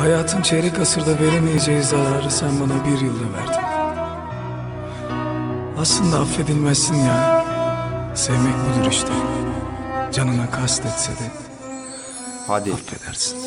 Hayatın çeyrek asırda veremeyeceği zararı sen bana bir yılda verdin. Aslında affedilmezsin yani. Sevmek budur işte. Canına kastetse de Hadi affedersin.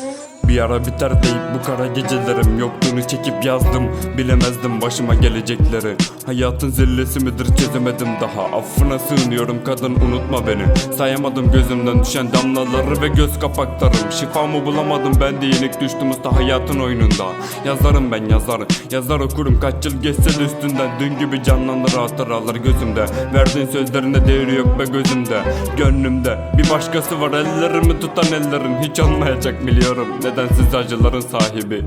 Bir ara biter deyip bu kara gecelerim. Yokluğunu çekip yazdım Bilemezdim başıma gelecekleri. Hayatın zillesi midir çözemedim daha. Affına sığınıyorum kadın unutma beni. Sayamadım gözümden düşen damlaları ve göz kapaklarım. Şifamı bulamadım ben de yenik düştüm usta hayatın oyununda. Yazarım ben yazar Yazar okurum. Kaç yıl geçse de üstünden Dün gibi canlanır hatıralar gözümde. Verdiğin sözlerine değeri yok be gözümde. Gönlümde bir başkası var ellerimi tutan ellerin. Hiç olmayacak biliyorum nedensiz acıların sahibi?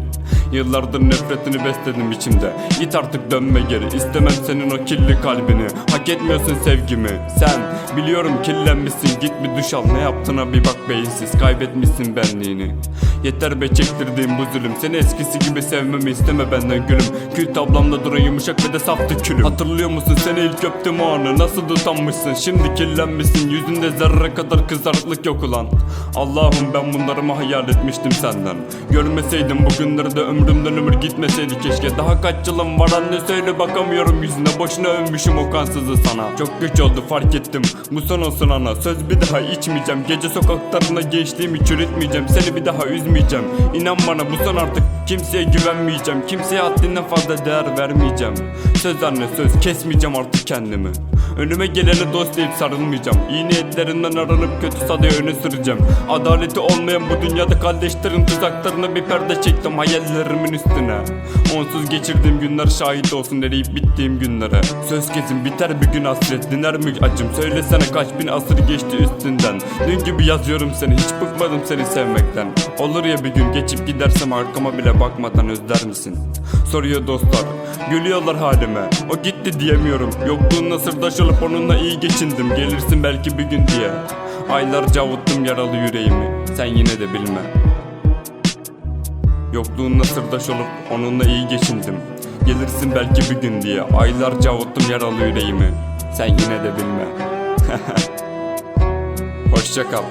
Yıllardır nefretini besledim içimde. Git artık dönme geri. İstemem senin o kirli kalbini. Hak etmiyorsun sevgimi. Sen biliyorum kirlenmişsin. Git bir duş al. Ne yaptığına bir bak beyinsiz. Kaybetmişsin benliğini Yeter be çektirdiğim bu zulüm. Seni eskisi gibi sevmemi isteme benden gülüm. Kül tablamda duran yumuşak ve de saftı külüm. Hatırlıyor musun seni ilk öptüm anı? Nasıl utanmışsın şimdi kirlenmişsin. Yüzünde zerre kadar kızarıklık yok ulan. Allah'ım ben bunları mı hayal etmiştim senden. Görmeseydim bugünleri de ömrümden ömür gitmeseydi keşke. Daha kaç yılım var anne söyle bakamıyorum yüzüne. Boşuna övmüşüm o kansızı sana. Çok güç oldu fark ettim. Bu son olsun ana. Söz bir daha içmeyeceğim. Gece sokaklarında gençliğimi çürütmeyeceğim. Seni bir daha üzmeyeceğim İnan bana bu son artık kimseye güvenmeyeceğim. Kimseye haddinden fazla değer vermeyeceğim. Söz anne söz kesmeyeceğim artık kendimi Önüme gelene dost deyip sarılmayacağım. İyi niyetlerinden aranıp kötü sadaya öne süreceğim. Adaleti olmayan bu dünyada kardeşlerin tuzaklarına bir perde çektim hayallerimin üstüne. Onsuz geçirdiğim günler şahit olsun eriyip bittiğim günlere. Söz kesin biter bir gün hasret diner mi acım? Söylesene kaç bin asır geçti üstünden. Dün gibi yazıyorum seni hiç bıkmadım seni sevmekten. Olur ya bir gün geçip gidersem arkama bile bakmadan özler misin? Soruyor dostlar Gülüyorlar halime. O gitti diyemiyorum Yokluğunla sırdaş olup onunla iyi geçindim. Gelirsin belki bir gün diye. Aylarca avuttum yaralı yüreğimi. Sen yine de bilme. Yokluğunla sırdaş olup onunla iyi geçindim. Gelirsin belki bir gün diye. Aylarca avuttum yaralı yüreğimi. Sen yine de bilme. Hoşça kal